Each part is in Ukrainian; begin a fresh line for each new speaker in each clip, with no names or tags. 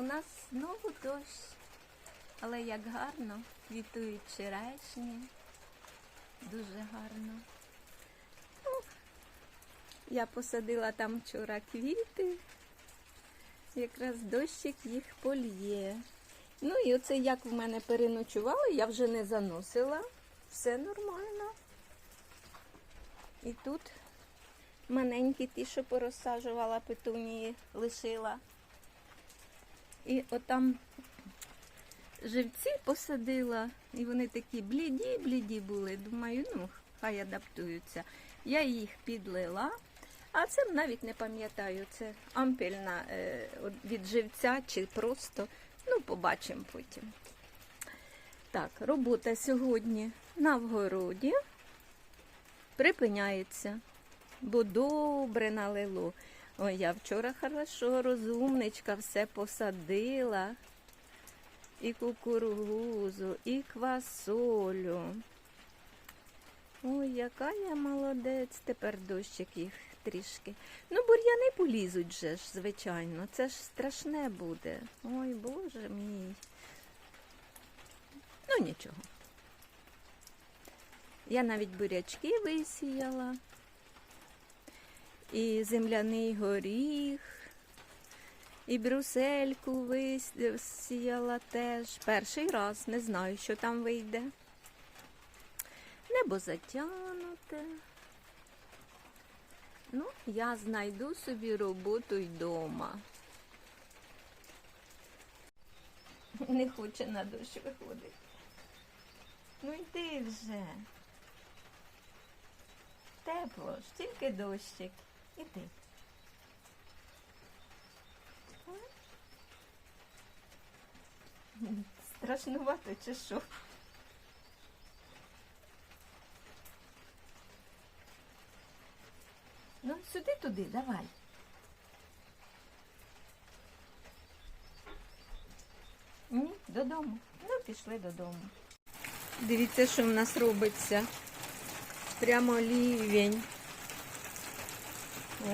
У нас знову дощ, але як гарно квітують черешні. Дуже гарно. Ну, я посадила там вчора квіти. Якраз дощик їх польє. Ну і оце як в мене переночували, я вже не заносила. Все нормально. І тут маленькі ті, що порозсаджувала петунії, лишила. І отам живці посадила, і вони такі бліді-бліді були. Думаю, ну, хай адаптуються. Я їх підлила, а це навіть не пам'ятаю, це ампельна е, від живця чи просто, ну, побачимо потім. Так, робота сьогодні на вгороді припиняється, бо добре налило. Ой, я вчора хорошо, розумничка, все посадила. І кукурузу, і квасолю. Ой, яка я молодець, тепер дощик їх трішки. Ну, бур'яни полізуть же ж, звичайно. Це ж страшне буде. Ой, боже мій. Ну, нічого. Я навіть бурячки висіяла. І земляний горіх, і брусельку висіяла теж. Перший раз не знаю, що там вийде. Небо затягнуте. Ну, я знайду собі роботу й дома. Не хоче на дощ виходити. Ну йди вже. Тепло ж, тільки дощик. Іди. Страшнувато чи що? Ну, сюди туди, давай. Ні, додому. Ну, пішли додому. Дивіться, що в нас робиться. Прямо лівень. О,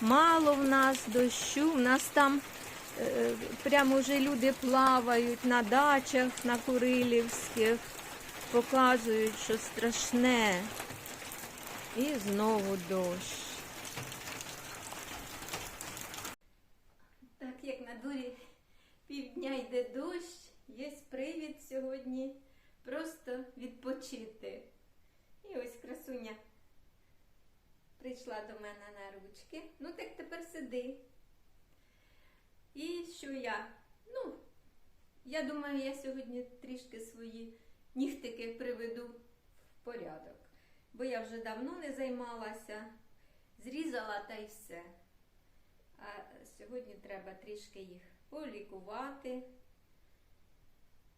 мало в нас дощу, в нас там е, прямо вже люди плавають на дачах, на Курилівських, показують, що страшне. І знову дощ. Так як на дворі півдня йде дощ, є привід сьогодні просто відпочити. І ось красуня прийшла до мене на ручки. Ну так тепер сиди. І що я? Ну, я думаю, я сьогодні трішки свої нігтики приведу в порядок. Бо я вже давно не займалася, зрізала та й все. А сьогодні треба трішки їх полікувати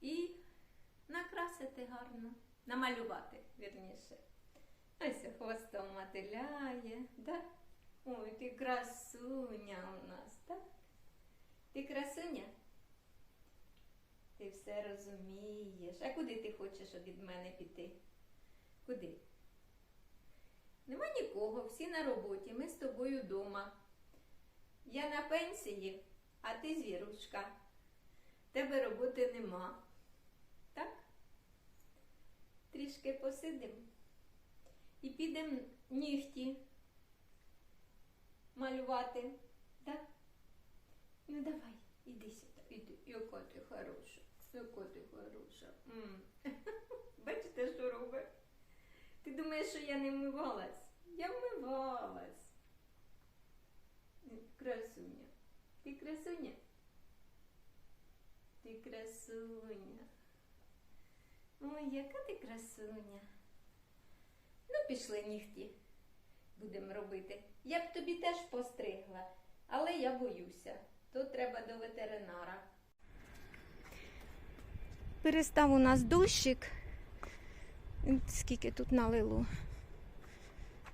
і накрасити гарно, намалювати, вірніше. Ось хвостом мотиляє, да? Ой, ти красуня у нас, так? Ти красуня? Ти все розумієш. А куди ти хочеш від мене піти? Куди? Нема нікого, всі на роботі, ми з тобою вдома. Я на пенсії, а ти звірушка. Тебе роботи нема. Так? Трішки посидимо і підемо нігті малювати. Так? Ну давай, іди сюди, іди. Яка ти хороша, яка ти хороша. М. Бачите, що робить? Ти думаєш, що я не вмивалась? Я вмивалась. Красуня. Ти красуня? Ти красуня. Ой, яка ти красуня. Ну, пішли нігті. Будемо робити. Я б тобі теж постригла, але я боюся. Тут треба до ветеринара. Перестав у нас дощик. Скільки тут налило.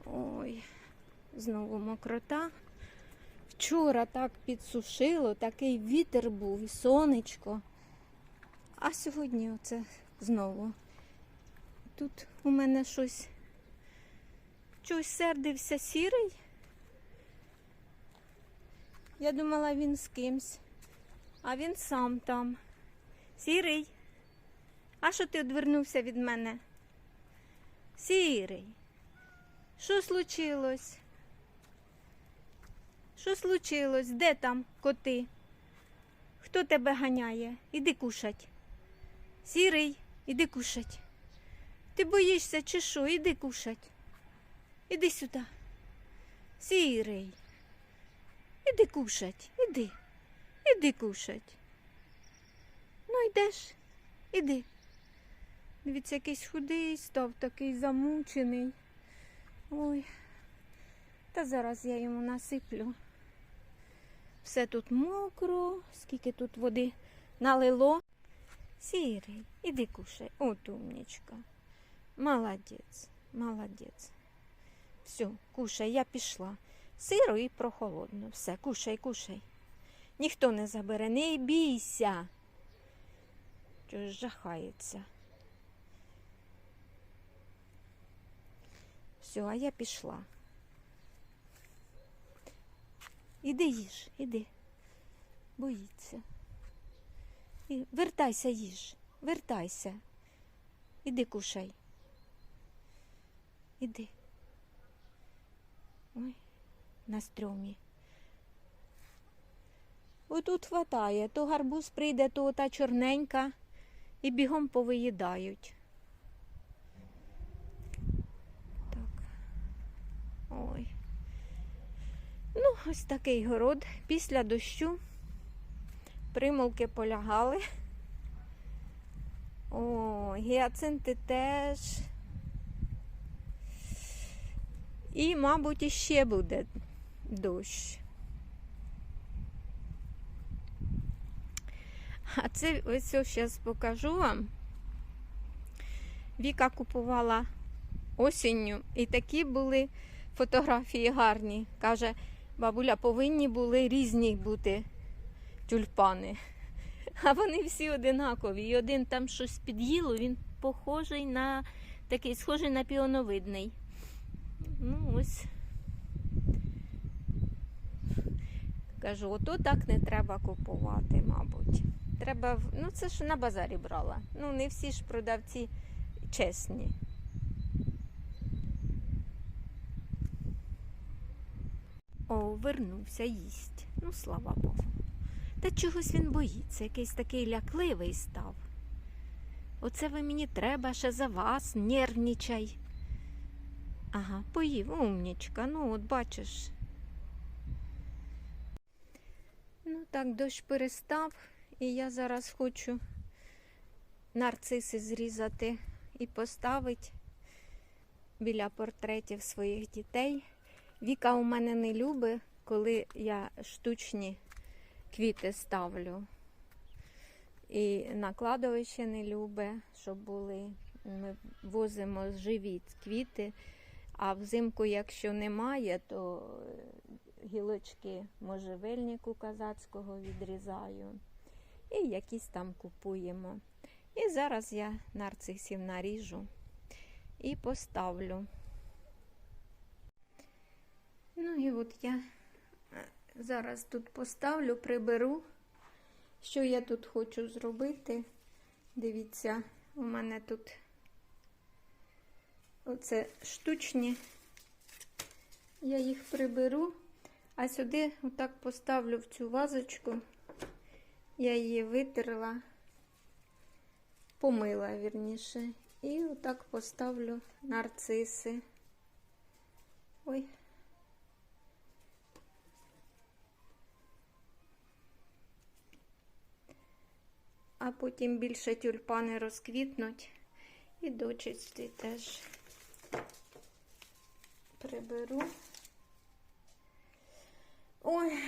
Ой, знову мокрота. Вчора так підсушило, такий вітер був і сонечко. А сьогодні оце знову. Тут у мене щось щось сердився сірий. Я думала, він з кимсь. А він сам там. Сірий. А що ти одвернувся від мене? Сірий. Що случилось? Що случилось? Де там коти? Хто тебе ганяє? Іди кушать. Сірий, іди кушать. Ти боїшся чи що? Іди кушать. Іди сюди. Сірий. Іди кушать, іди. Іди кушать. Ну йдеш, іди. Дивіться, якийсь худий став, такий замучений. Ой. Та зараз я йому насиплю. Все тут мокро, скільки тут води налило. Сірий, іди кушай. От умнічка. Молодець, молодець. Все, кушай, я пішла. Сиро і прохолодно. Все, кушай, кушай. Ніхто не забере, не бійся. Чого жахається. Все, а я пішла. Іди їж, іди. Боїться. І вертайся, їж, вертайся. Іди кушай. Іди. Ой, на стрьомі. Отут хватає, то гарбуз прийде, то та чорненька і бігом повиїдають. Так. Ой. Ну, ось такий город. Після дощу примулки полягали. О, гіацинти теж. І, мабуть, іще буде дощ. А це ось зараз покажу вам. Віка купувала осінню, і такі були фотографії гарні. Каже, бабуля, повинні були різні бути тюльпани. А вони всі одинакові. І один там щось під'їло, він похожий на такий, схожий на піоновидний. Ну, ось. Кажу, ото так не треба купувати, мабуть. Треба, ну це ж на базарі брала. Ну, не всі ж продавці чесні. О, вернувся їсть. Ну, слава Богу. Та чогось він боїться, якийсь такий лякливий став. Оце ви мені треба ще за вас, нервничай. Ага, поїв, умнічка, ну от бачиш. Ну так, дощ перестав, і я зараз хочу нарциси зрізати і поставити біля портретів своїх дітей. Віка у мене не любить, коли я штучні квіти ставлю. І на кладовище не любить, щоб були. Ми возимо живі квіти, а взимку, якщо немає, то гілочки можжевельнику казацького відрізаю. І якісь там купуємо. І зараз я нарцисів наріжу і поставлю. Ну і от я е, зараз тут поставлю, приберу. Що я тут хочу зробити? Дивіться, у мене тут оце штучні. Я їх приберу, а сюди отак поставлю в цю вазочку. Я її витерла, помила вірніше. І отак поставлю нарциси. Ой. а потім більше тюльпани розквітнуть. І дочисті теж приберу. Ой.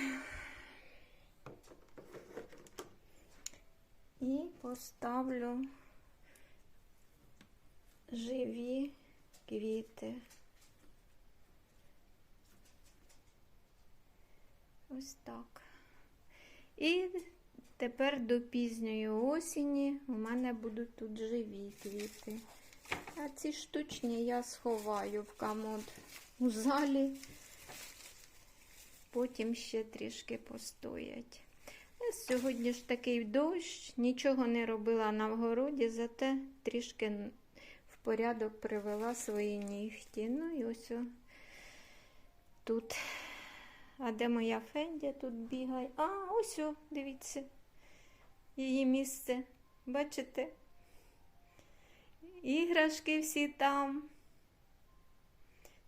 І поставлю живі квіти. Ось так. І Тепер до пізньої осені у мене будуть тут живі квіти. А ці штучні я сховаю в комод у залі. потім ще трішки постоять. Е, Сьогодні ж такий дощ, нічого не робила на вгороді, зате трішки в порядок привела свої нігті. Ну і ось о, тут. А де моя Фендя тут бігає? А, ось о, дивіться. Її місце. Бачите? Іграшки всі там.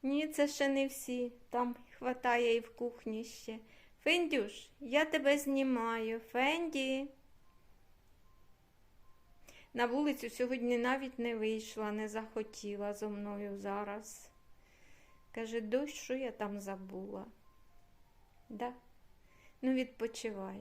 Ні, це ще не всі. Там хватає і в кухні ще. Фендюш, я тебе знімаю. Фенді. На вулицю сьогодні навіть не вийшла, не захотіла зо мною зараз. Каже, дощ, що я там забула? Да? Ну, відпочивай.